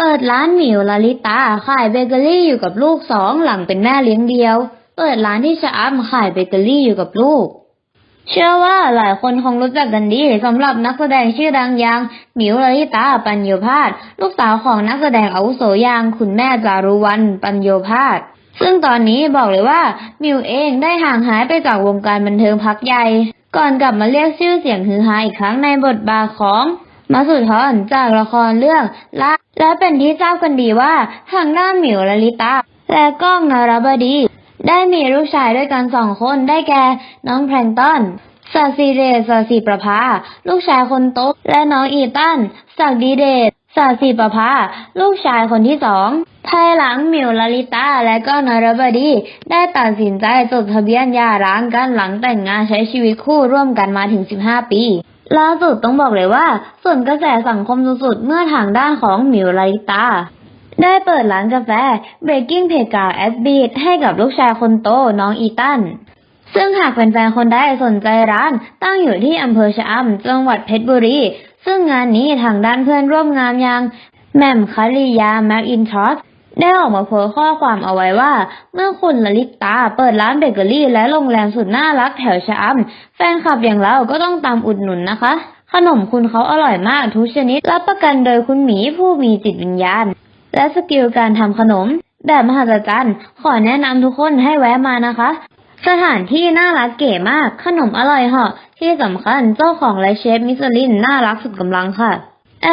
เปิดร้านหมิวลาลิตาขายเบเกอรี่อยู่กับลูกสองหลังเป็นแม่เลี้ยงเดียว เปิดร้านที่ชะอำขายเบเกอรี่อยู่กับลูก เชื่อว่าหลายคนคงรู้จักกันดีสำหรับนักแสดงชื่อดังอย่างหมิวลลิตาปัญโยพาสลูกสาวของนักแสดงอาวุโสอย่างคุณแม่จารุวรรณปัญโยพาสซึ่งตอนนี้บอกเลยว่ามิวเองได้ห่างหายไปจากวงการบันเทิงพักใหญ่ ก่อนกลับมาเรียกชื่อเสียงฮือฮาอีกครั้งในบทบาทของ มาสุดทรจากละครเรื่องละและเป็นที่ทราบกันดีว่าทางด้าหมิวลลิตา และก้องนารบดี ได้มีลูกชายด้วยกันสองคนได้แก่น้องแพลงต้นสาสีเดชสาสีประภา ลูกชายคนโตและน้องอีตันศักดีเดชสาสีประภา ลูกชายคนที่สองภายหลังมิวลลิตาและก็นารบดี ได้ตัดสินใจจดทะเบียนหย่าร้างกันหลังแต่งงานใช้ชีวิตคู่ร่วมกันมาถึง 15 ปี ล่าสุดต้องบอกเลยว่า ส่วนกระแสสังคมสุดๆเมื่อทางด้านของหมิวลลิตา ได้เปิดร้านกาแฟ Breaking p a y g r o u n d at Beat ให้กับลูกชายคนโตน้องอีตัน ซึ่งหากแฟนๆคนใดสนใจร้านตั้งอยู่ที่อำเภอชะอำจังหวัดเพชรบุรี ซึ่งงานนี้ทางด้านเพื่อนร่วมงานอย่างแหม่มคาริยาแม็กอินทรอส ได้ออกมาโพสข้อความเอาไว้ว่า เมื่อคุณลลิตาเปิดร้านเบเกอรี่ และโรงแรมสุดน่ารักแถวชะอำแฟนคลับอย่างเราก็ต้องตามอุดหนุนนะคะ ขนมคุณเขาอร่อยมากทุกชนิด รับประกันโดยคุณหมีผู้มีจิตวิญญาณ และสกิลการทำขนม แบบมหัศจรรย์ ขอแนะนำทุกคนให้แวะมานะคะ สถานที่น่ารักเก๋มาก ขนมอร่อยเหาะที่สำคัญเจ้าของและเชฟมิชลินน่ารักสุดกำลังค่ะ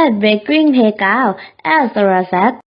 at baking playground at s o r a s a t